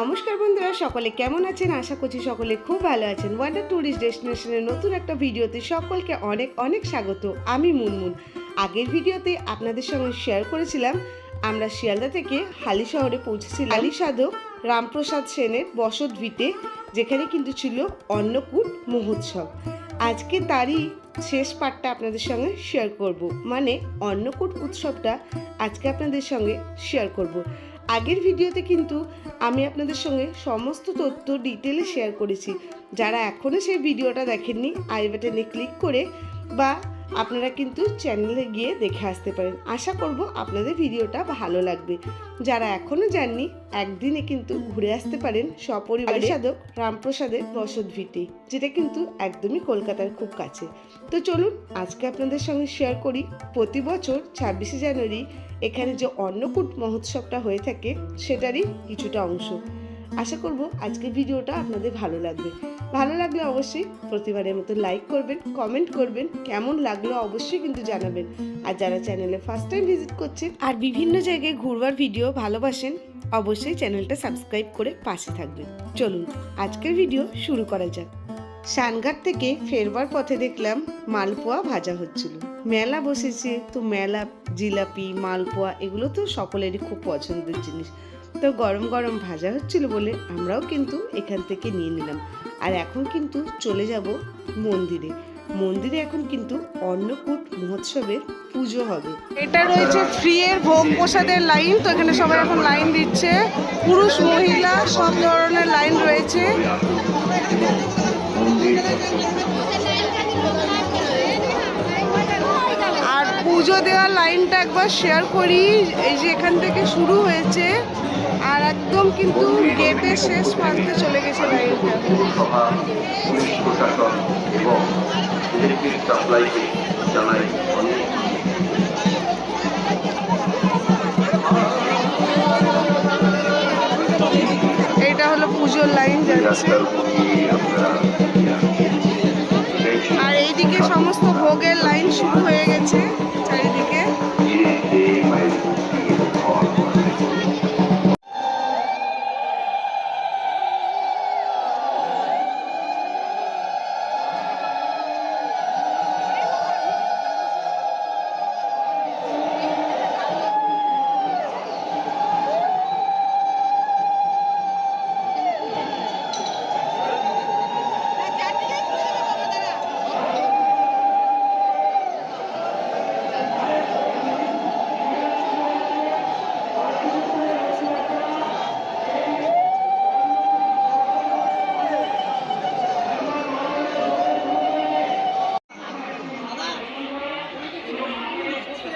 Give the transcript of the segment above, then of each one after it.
নমস্কার বন্ধুরা, সকলে কেমন আছেন? আশা করছি সকলে খুব ভালো আছেন। ওয়ান্ডার ট্যুরিস্ট ডেস্টিনেশনের নতুন একটা ভিডিওতে সকলকে অনেক অনেক স্বাগত। আমি মুনমুন। আগের ভিডিওতে আপনাদের সঙ্গে শেয়ার করেছিলাম। আমরা শিয়ালদা থেকে হালি শহরে পৌঁছেছিলাম। হালি সাধক রামপ্রসাদ সেনের বসত ভিটে, যেখানে কিন্তু ছিল অন্নকূট মহোৎসব। আজকে তারই শেষ পার্টটা আপনাদের সঙ্গে শেয়ার করব। মানে অন্নকূট উৎসবটা আজকে আপনাদের সঙ্গে শেয়ার করব। আগের ভিডিওতে কিন্তু আমি আপনাদের সঙ্গে সমস্ত তথ্য ডিটেলে শেয়ার করেছি। যারা এখনও সেই ভিডিওটা দেখেননি আই বাটনে ক্লিক করে বা আপনারা কিন্তু চ্যানেলে গিয়ে দেখে আসতে পারেন। আশা করব আপনাদের ভিডিওটা ভালো লাগবে। যারা এখনও যাননি একদিনে কিন্তু ঘুরে আসতে পারেন সপরিবারে সাধক রামপ্রসাদের বসত ভিটে যেটা কিন্তু একদমই কলকাতার খুব কাছে। তো চলুন আজকে আপনাদের সঙ্গে শেয়ার করি। প্রতি বছর ছাব্বিশে জানুয়ারি এখানে যে অন্নকূট মহোৎসবটা হয়ে থাকে সেটারই কিছুটা অংশ। আশা করব আজকের ভিডিওটা আপনাদের ভালো লাগবে। ভালো লাগলে অবশ্যই প্রতিবারের মতো লাইক করবেন কমেন্ট করবেন, কেমন লাগল অবশ্যই কিন্তু জানাবেন। আর যারা চ্যানেলে ফার্স্ট টাইম ভিজিট করছেন আর বিভিন্ন জায়গায় ঘুরবার ভিডিও ভালোবাসেন, অবশ্যই চ্যানেলটা সাবস্ক্রাইব করে পাশে থাকবেন। চলুন, আজকের ভিডিও শুরু করা যাক। শানঘাট থেকে ফেরবার পথে দেখলাম মালপোয়া ভাজা হচ্ছিল। মেলা বসেছে, তো মেলা জিলাপি, মালপোয়া এগুলো তো সকলেরই খুব পছন্দের জিনিস। তো গরম গরম ভাজা হচ্ছিল বলে আমরাও কিন্তু এখান থেকে নিয়ে নিলাম। আর এখন কিন্তু চলে যাব মন্দিরে। মন্দিরে এখন কিন্তু অন্নকূট মহোৎসবের পুজো হবে। এটা রয়েছে ফ্রি এর ভোগ প্রসাদের লাইন, তো এখানে সবাই এখন লাইন দিচ্ছে। পুরুষ, মহিলা, সব ধরনের লাইন রয়েছে। আর পুজো দেওয়ার লাইনটা একবার শেয়ার করি। এই যে এখান থেকে শুরু হয়েছে। আর একদম কিন্তু গেটের শেষ প্রান্তে চলে গেছে লাইনটা এইটা হলো পুজোর লাইন যাচ্ছে। আর এইদিকে সমস্ত ভোগের লাইন শুরু হয়ে গেছে। চারিদিকে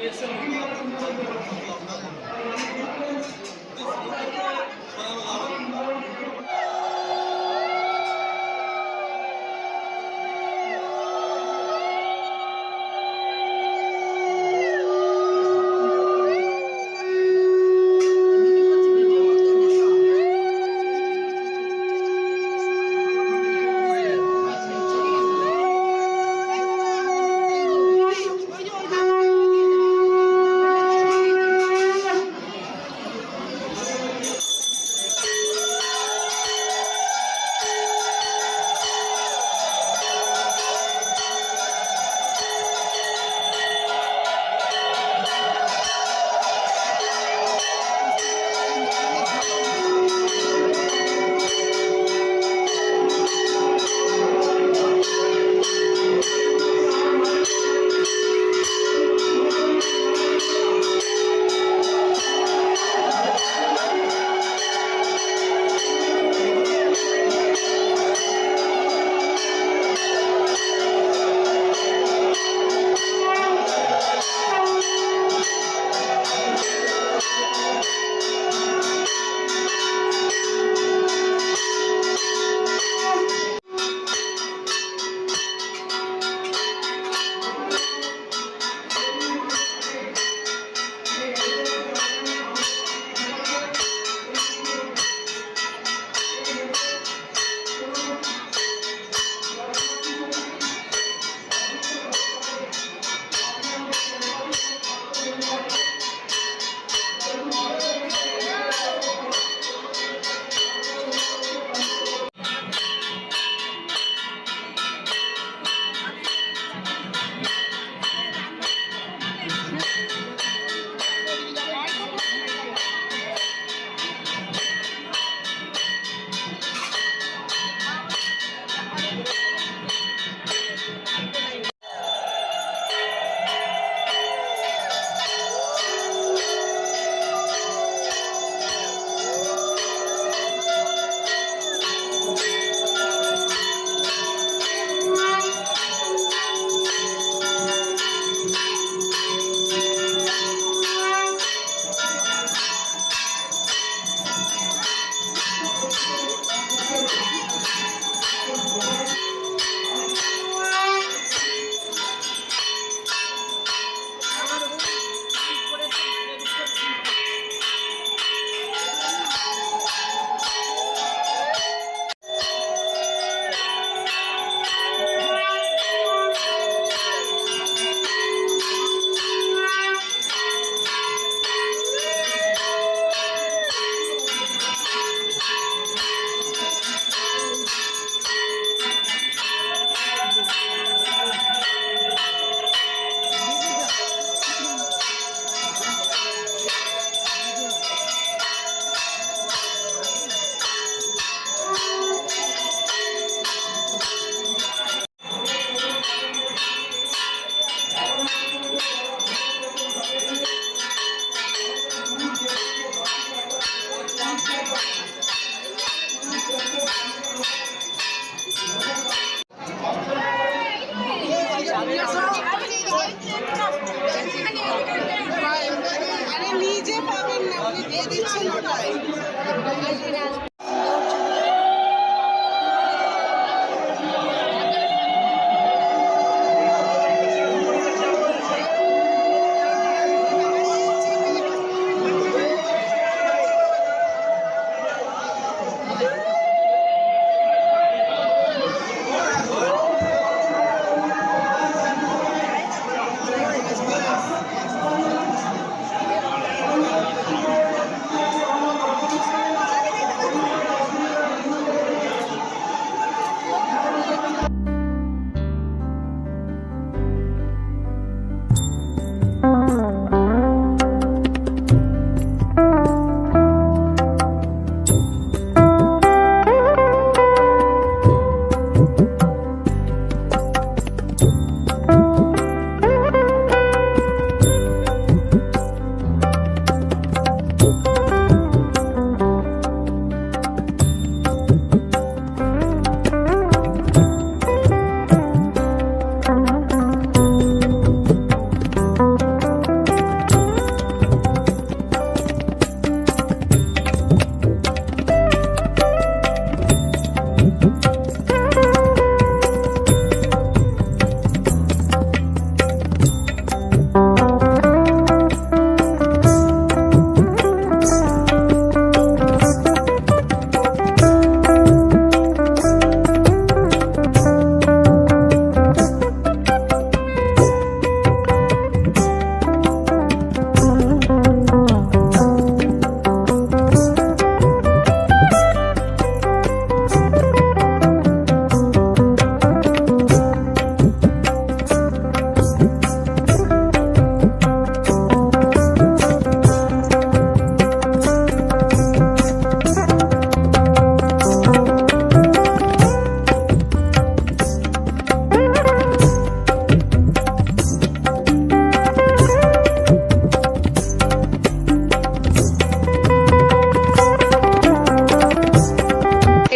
y el segundo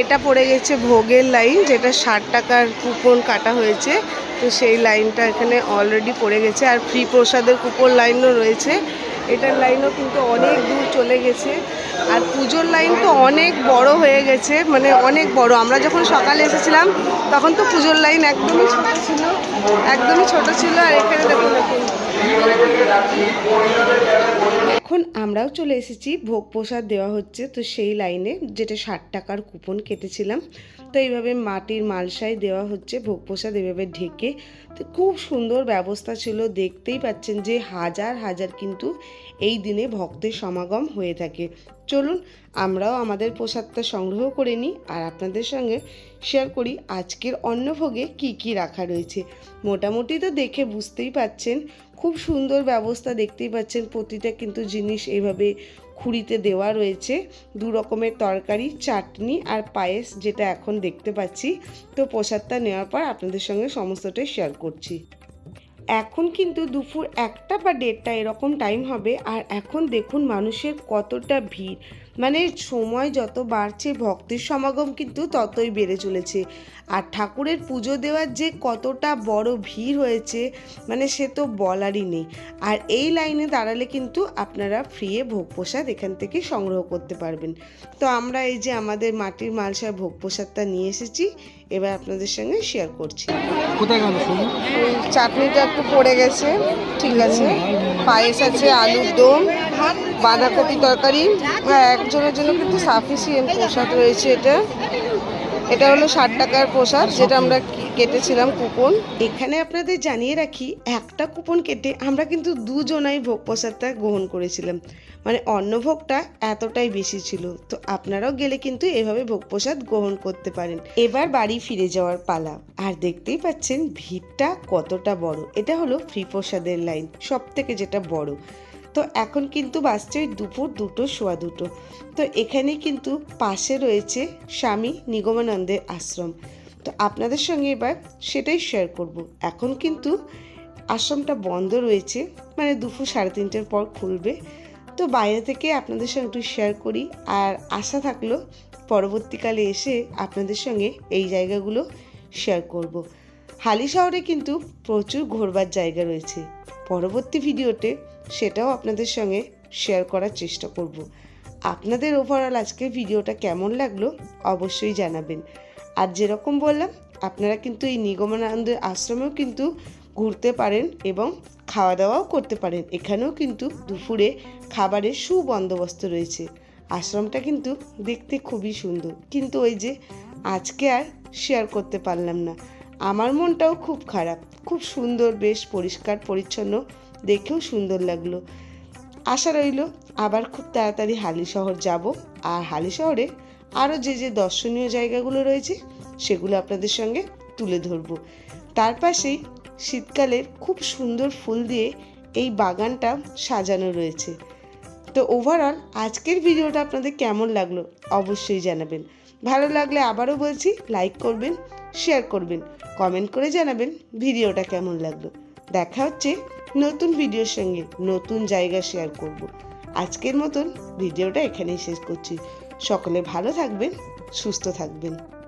এটা পড়ে গেছে ভোগের লাইন, যেটা ষাট টাকার কুপন কাটা হয়েছে। তো সেই লাইনটা এখানে অলরেডি পড়ে গেছে। আর ফ্রি প্রসাদের কুপন লাইনও রয়েছে। এটার লাইনও কিন্তু অনেক দূর চলে গেছে। আর পুজোর লাইন তো অনেক বড় হয়ে গেছে। মানে অনেক বড়। আমরা যখন সকালে এসেছিলাম, তখন তো পুজোর লাইন একদমই ছোট ছিল। একদমই ছোট ছিল। আর এখানে দেখুন দেখুন। এখন আমরাও চলে এসেছি। ভোগ প্রসাদ দেওয়া হচ্ছে, তো সেই লাইনে যেটা ষাট টাকার কুপন কেটেছিলাম। তো এইভাবে মাটির মালসায় দেওয়া হচ্ছে, ভোগ প্রসাদ এভাবে ঢেকে। তো খুব সুন্দর ব্যবস্থা ছিল, দেখতেই পাচ্ছেন যে হাজার হাজার কিন্তু এই দিনে ভক্তের সমাগম হয়ে থাকে। চলুন, আমরাও আমাদের প্রসাদটা সংগ্রহ করে নিই আর আপনাদের সঙ্গে শেয়ার করি আজকের অন্নভোগে কি কি রাখা রয়েছে। মোটামুটি তো দেখে বুঝতেই পাচ্ছেন, খুব সুন্দর ব্যবস্থা দেখতেই পাচ্ছেন, প্রতিটা কিন্তু জিনিস এইভাবে খুঁড়িতে দেওয়া রয়েছে। দু রকমের তরকারি, চাটনি আর পায়েস যেটা এখন দেখতে পাচ্ছি। তো প্রসাদটা নেওয়ার পর আপনাদের সঙ্গে সমস্তটাই শেয়ার করছি। এখন কিন্তু দুপুর একটা বা দেড়টা এরকম টাইম হবে। আর এখন দেখুন মানুষের কতটা ভিড়। মানে সময় যত বাড়ছে ভক্তের সমাগম কিন্তু ততই বেড়ে চলেছে। আর ঠাকুরের পুজো দেওয়ার যে কতটা বড় ভিড় হয়েছে মানে সে তো বলারই নেই। আর এই লাইনে দাঁড়ালে কিন্তু আপনারা ফ্রিয়ে ভোগ প্রসাদ এখান থেকে সংগ্রহ করতে পারবেন। তো আমরা এই যে আমাদের মাটির মালসায় ভোগ প্রসাদটা নিয়ে এসেছি এবার আপনাদের সঙ্গে শেয়ার করছি। চাটনিটা একটু পড়ে গেছে ঠিক আছে। পায়েস আছে আলুর দম বাঁধাকপি তরকারি। হ্যাঁ, একজনের জন্য কিন্তু সাফিসিয়েন্ট প্রসাদ রয়েছে এটা। এটা হলো ষাট টাকার প্রসাদ যেটা আমরা কেটেছিলাম কুপন। এখানে আপনাদের জানিয়ে রাখি একটা কুপন কেটে আমরা কিন্তু দুজনাই ভোগ প্রসাদটা গ্রহণ করেছিলাম। মানে অন্নভোগটা এতটাই বেশি ছিল তো আপনারাও গেলে কিন্তু এভাবে ভোগ প্রসাদ গ্রহণ করতে পারেন। এবার বাড়ি ফিরে যাওয়ার পালা আর দেখতেই পাচ্ছেন ভিড়টা কতটা বড়। এটা হলো ফ্রি প্রসাদের লাইন সব থেকে যেটা বড়। তো এখন কিন্তু বাজছে দুপুর দুটো, সোয়া দুটো। তো এখানে কিন্তু পাশে রয়েছে স্বামী নিগমানন্দের আশ্রম। তো আপনাদের সঙ্গে এবার সেটাই শেয়ার করব। এখন কিন্তু আশ্রমটা বন্ধ রয়েছে মানে দুপুর সাড়ে তিনটের পর খুলবে। তো বাইরে থেকে আপনাদের সঙ্গে একটু শেয়ার করি, আর আশা থাকল পরবর্তীকালে এসে আপনাদের সঙ্গে এই জায়গাগুলো শেয়ার করব। হালি শহরে কিন্তু প্রচুর ঘোরবার জায়গা রয়েছে। পরবর্তী ভিডিওতে সেটাও আপনাদের সঙ্গে শেয়ার করার চেষ্টা করব। আপনাদের ওভারঅল আজকের ভিডিওটা কেমন লাগল অবশ্যই জানাবেন। আর যেরকম বললাম, আপনারা কিন্তু এই নিগমানন্দের আশ্রমেও কিন্তু ঘুরতে পারেন এবং খাওয়া দাওয়াও করতে পারেন। এখানেও কিন্তু দুপুরে খাবারের সুবন্দোবস্ত রয়েছে। আশ্রমটা কিন্তু দেখতে খুবই সুন্দর। কিন্তু ওই যে আজকে আর শেয়ার করতে পারলাম না। আমার মনটাও খুব খারাপ। খুব সুন্দর, বেশ পরিষ্কার, পরিচ্ছন্ন। দেখেও সুন্দর লাগল। আশা রইল আবার খুব তাড়াতাড়ি হালি শহর যাব। আর হালি শহরে আরও যে যে দর্শনীয় জায়গাগুলো রয়েছে, সেগুলো আপনাদের সঙ্গে তুলে ধরবো। তার পাশেই শীতকালের খুব সুন্দর ফুল দিয়ে এই বাগানটা সাজানো রয়েছে। তো ওভারঅল আজকের ভিডিওটা আপনাদের কেমন লাগল অবশ্যই জানাবেন। ভালো লাগলে আবারও বলছি লাইক করবেন। শেয়ার করবেন। কমেন্ট করে জানাবেন ভিডিওটা কেমন লাগল। দেখা হচ্ছে নতুন ভিডিওর সঙ্গে নতুন জায়গা শেয়ার করব। আজকের মতন ভিডিওটা এখানেই শেষ করছি। সকলে ভালো থাকবেন, সুস্থ থাকবেন।